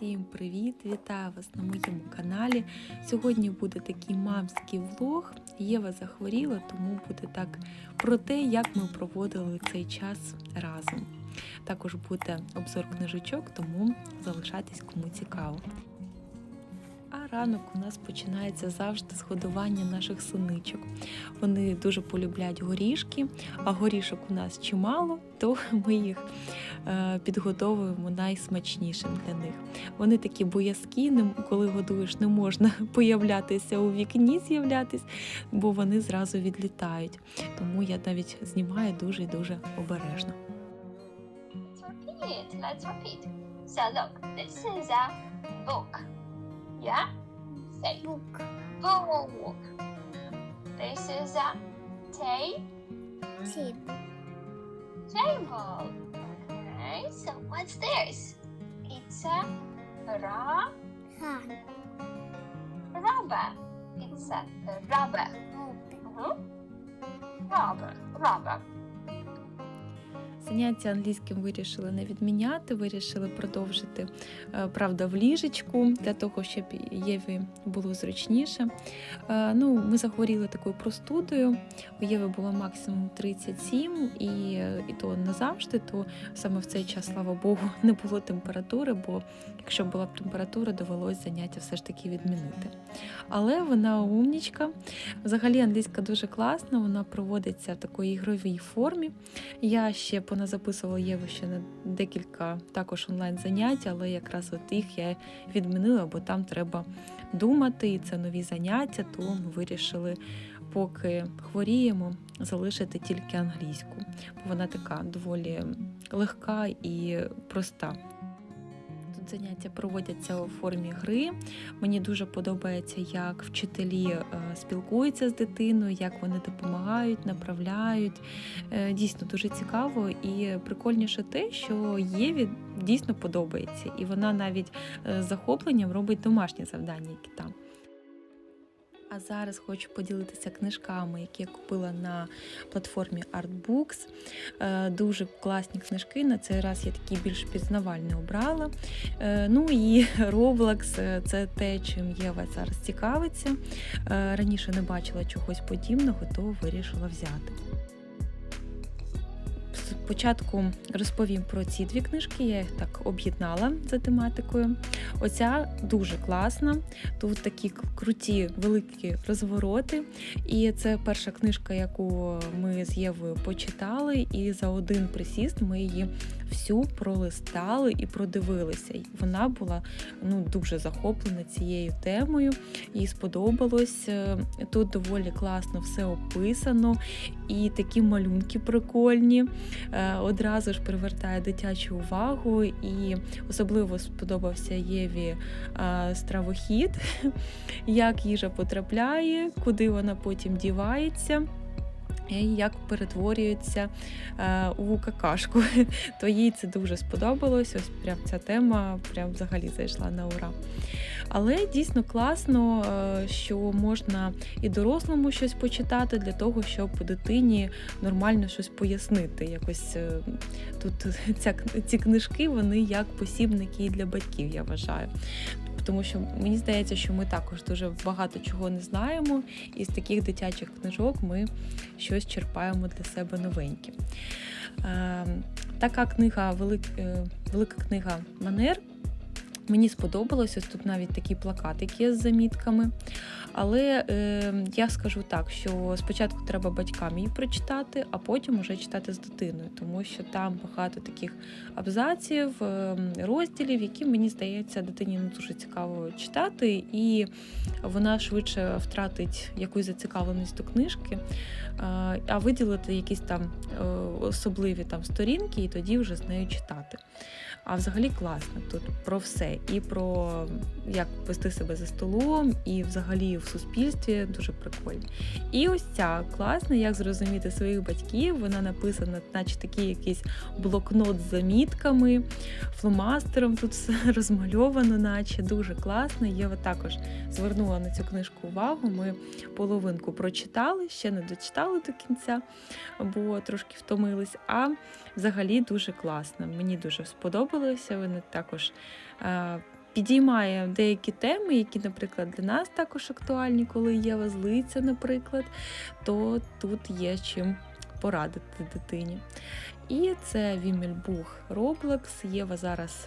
Всім привіт! Вітаю вас на моєму каналі. Сьогодні буде такий мамський влог. Єва захворіла, тому буде так про те, як ми проводили цей час разом. Також буде обзор книжечок, тому залишайтесь кому цікаво. А ранок у нас починається завжди з годування наших синичок. Вони дуже полюбляють горішки, а горішок у нас чимало, то ми їх е, підготовуємо найсмачнішим для них. Вони такі боязкі, коли годуєш, не можна появлятися у вікні, з'являтись, бо вони зразу відлітають. Тому я навіть знімаю дуже і дуже обережно. Let's repeat. Let's repeat. So look, this is a book. Yeah? Say. Book. Book. This is a tape. Table. Table. Okay, so what's this? It's a ra. Hand. Rubber. It's a rubber. Mm -hmm. Rubber. Rubber. Заняття англійським вирішили не відміняти, вирішили продовжити, е, правда, в ліжечку для того, щоб Єві було зручніше. Е, Ну, ми захворіли такою простудою. У Єви було максимум 37, і, е, і то не завжди, то саме в цей час, слава Богу, не було температури, бо якщо була б температура, довелось заняття все ж таки відмінити. Але вона умнічка. Взагалі англійська дуже класна, вона проводиться в такій ігровій формі. Я ще поназаписувала Єву ще на декілька також онлайн занять, але якраз от їх я відмінила, бо там треба думати, і це нові заняття, то ми вирішили, поки хворіємо, залишити тільки англійську. Бо вона така доволі легка і проста. Заняття проводяться у формі гри. Мені дуже подобається, як вчителі е, спілкуються з дитиною, як вони допомагають, направляють. Е, Дійсно дуже цікаво і прикольніше те, що Єві дійсно подобається, і вона навіть е, з захопленням робить домашні завдання, які там. А зараз хочу поділитися книжками, які я купила на платформі Artbooks. Е, Дуже класні книжки. На цей раз я такі більш пізнавальні обрала. Е, Ну і Roblox е, це те, чим Єва зараз цікавиться. Раніше не бачила чогось подібного, то вирішила взяти. Спочатку розповім про ці дві книжки, я їх так об'єднала за тематикою. Оця дуже класна. Тут такі круті великі розвороти. І це перша книжка, яку ми з Євою почитали, і за один присіст ми її всю пролистали і продивилися. Вона була ну, дуже захоплена цією темою, їй сподобалось. Е, Тут доволі класно все описано, і такі малюнки прикольні. Е, Одразу ж привертає дитячу увагу, і особливо сподобався Єві е, стравохід, як їжа потрапляє, куди вона потім дівається. Як перетворюється е, у какашку, то їй це дуже сподобалось. Ось прям ця тема прям взагалі зайшла на ура. Але дійсно класно, е, що можна і дорослому щось почитати для того, щоб дитині нормально щось пояснити. Якось е, тут ця, ці книжки вони як посібники для батьків, я вважаю. Тому що мені здається, що ми також дуже багато чого не знаємо, і з таких дитячих книжок ми щось черпаємо для себе новеньке. Е, така книга, велик, е, велика книга манер. Мені сподобалось, ось тут навіть такі плакатики з замітками. Але е, я скажу так, що спочатку треба батькам її прочитати, а потім уже читати з дитиною, тому що там багато таких абзаців, е, розділів, які мені здається, дитині не дуже цікаво читати, і вона швидше втратить якусь зацікавленість до книжки, е, а виділити якісь там е, особливі там сторінки, і тоді вже з нею читати. А взагалі класно тут про все. І про як вести себе за столом, і взагалі в суспільстві дуже прикольно. І ось ця класна, як зрозуміти своїх батьків. Вона написана, наче такий якийсь блокнот з замітками, фломастером. Тут все розмальовано, наче дуже класно. Єва також звернула на цю книжку увагу. Ми половинку прочитали, ще не дочитали до кінця, бо трошки втомились. А взагалі дуже класно. Мені дуже сподобалося. Вони також е, підіймає деякі теми, які, наприклад, для нас також актуальні, коли Єва злиться, наприклад, то тут є чим порадити дитині. І це Вімельбух Roblox. Єва зараз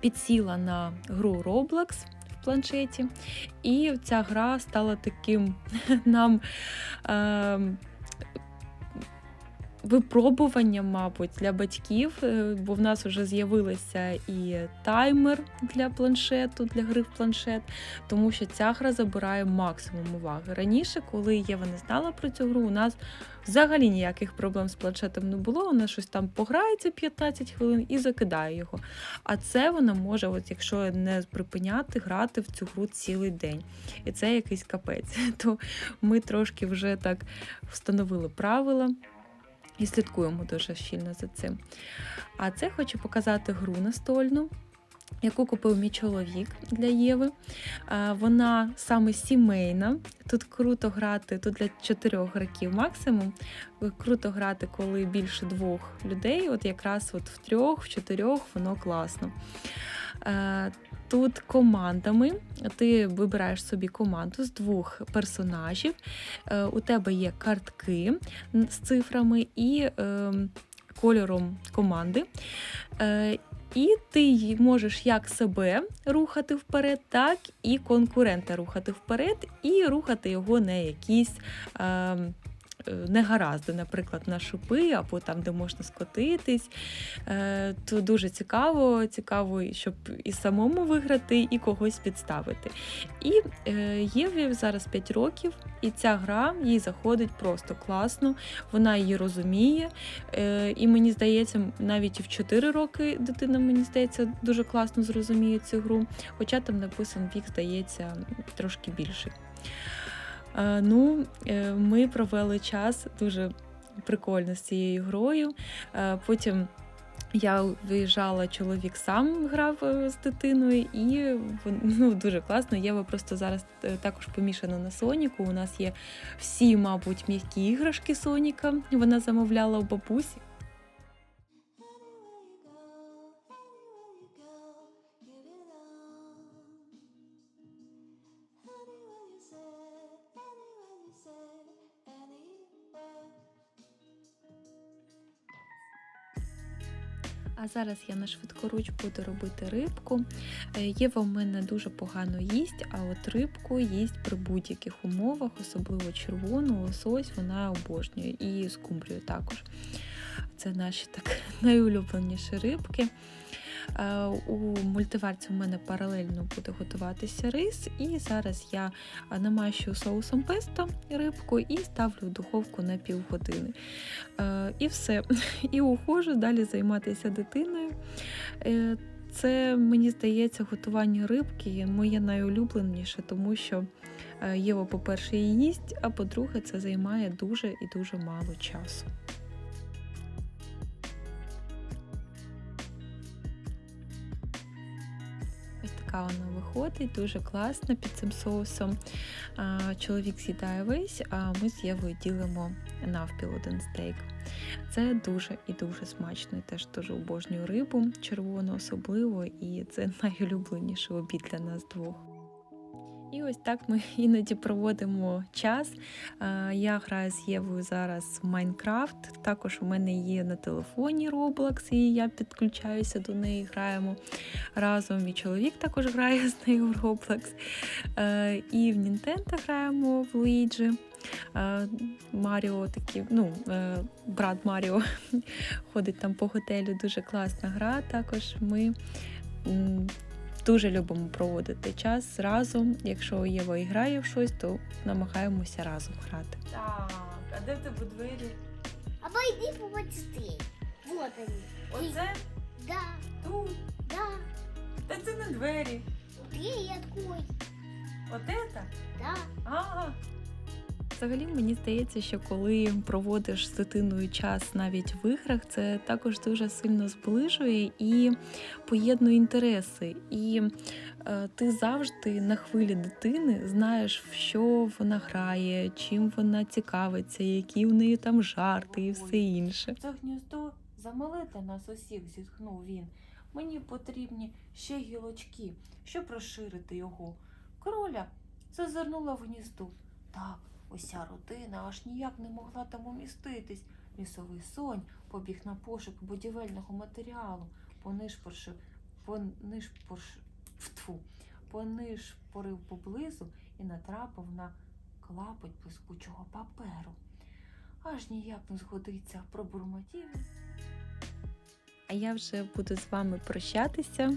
підсіла на гру Roblox планшеті, і ця гра стала таким нам. Е- Випробуванням, мабуть, для батьків, е, бо в нас вже з'явилося і таймер для планшету, для гри в планшет, тому що ця гра забирає максимум уваги. Раніше, коли Єва не знала про цю гру, у нас взагалі ніяких проблем з планшетом не було. Вона щось там пограється 15 хвилин і закидає його. А це вона може, от якщо не припиняти, грати в цю гру цілий день. І це якийсь капець. То ми трошки вже так встановили правила. І слідкуємо дуже щільно за цим. А це хочу показати гру настольну, яку купив мій чоловік для Єви. Вона саме сімейна. Тут круто грати, тут для чотирьох гравців максимум. Круто грати, коли більше двох людей. От якраз от в трьох, в чотирьох воно класно. Тут командами ти вибираєш собі команду з двох персонажів. Е, У тебе є картки з цифрами і е, кольором команди. Е, І ти можеш як себе рухати вперед, так і конкурента рухати вперед, і рухати його на якісь. Е, Негаразди, наприклад, на шипи або там, де можна скотитись. Е, То дуже цікаво, цікаво, щоб і самому виграти, і когось підставити. І е, Єві зараз 5 років, і ця гра їй заходить просто класно. Вона її розуміє. І мені здається, навіть і в 4 роки дитина, мені здається, дуже класно зрозуміє цю гру. Хоча там написан вік, здається, трошки більший. Е, Ну, е, ми провели час дуже прикольно з цією грою. Е, Потім я виїжджала, чоловік сам грав з дитиною, і ну, дуже класно. Єва просто зараз також помішана на Соніку. У нас є всі, мабуть, м'які іграшки Соніка. Вона замовляла у бабусі. А зараз я на швидкоруч буду робити рибку. Е, Єва в мене дуже погано їсть, а от рибку їсть при будь-яких умовах, особливо червону, лосось, вона обожнює і скумбрію також. Це наші так найулюбленіші рибки. Е, У мультиварці в мене паралельно буде готуватися рис, і зараз я е, намащую соусом песто рибку і ставлю в духовку на півгодини. Е, І все. І ухожу далі займатися дитиною. Це, мені здається, готування рибки моє найулюбленіше, тому що Єва, по-перше, її їсть, а по-друге, це займає дуже і дуже мало часу. Така вона виходить, дуже класна під цим соусом. Чоловік з'їдає весь, а ми з Євою ділимо навпіл один стейк. Це дуже і дуже смачно. Теж дуже обожнюю рибу, червону особливо, і це найулюбленіший обід для нас двох. І ось так ми іноді проводимо час. Я граю з Євою зараз в Майнкрафт. Також у мене є на телефоні Roblox, і я підключаюся до неї, граємо разом. Мій чоловік також грає з нею в Roblox. І в Nintendo граємо в Luigi. Маріо такий, ну, е, брат Маріо ходить там по готелю. Дуже класна гра. Також ми дуже любимо проводити час разом. Якщо Єва і грає в щось, то намагаємося разом грати. Так, а де в тебе двері? Або йди побачити. Вот Оце? Да, тут, да. та це не двері. Ты открой. Вот это? Да. Ага. Взагалі мені здається, що коли проводиш з дитиною час навіть в іграх, це також дуже сильно зближує і поєднує інтереси. І е, ти завжди на хвилі дитини знаєш, в що вона грає, чим вона цікавиться, які в неї там жарти і все інше. Це гніздо замале для нас усіх, зітхнув він. Мені потрібні ще гілочки, щоб розширити його. Кроля зазирнула в гніздо. Так, уся родина аж ніяк не могла там уміститись. Лісовий сонь побіг на пошук будівельного матеріалу, понишпоршив, понишпорш... Втфу. понишпорив поблизу і натрапив на клапоть блискучого паперу. Аж ніяк не згодиться пробурмотів. Я вже буду з вами прощатися.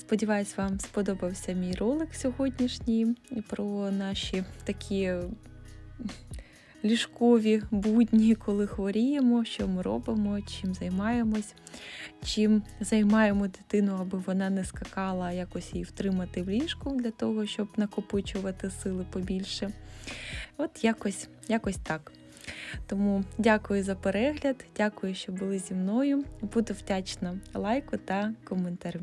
Сподіваюсь, вам сподобався мій ролик сьогоднішній про наші такі ліжкові будні, коли хворіємо, що ми робимо, чим займаємось, чим займаємо дитину, аби вона не скакала, якось її втримати в ліжку для того, щоб накопичувати сили побільше. От якось, якось так. Тому дякую за перегляд, дякую, що були зі мною. Буду вдячна лайку та коментарю.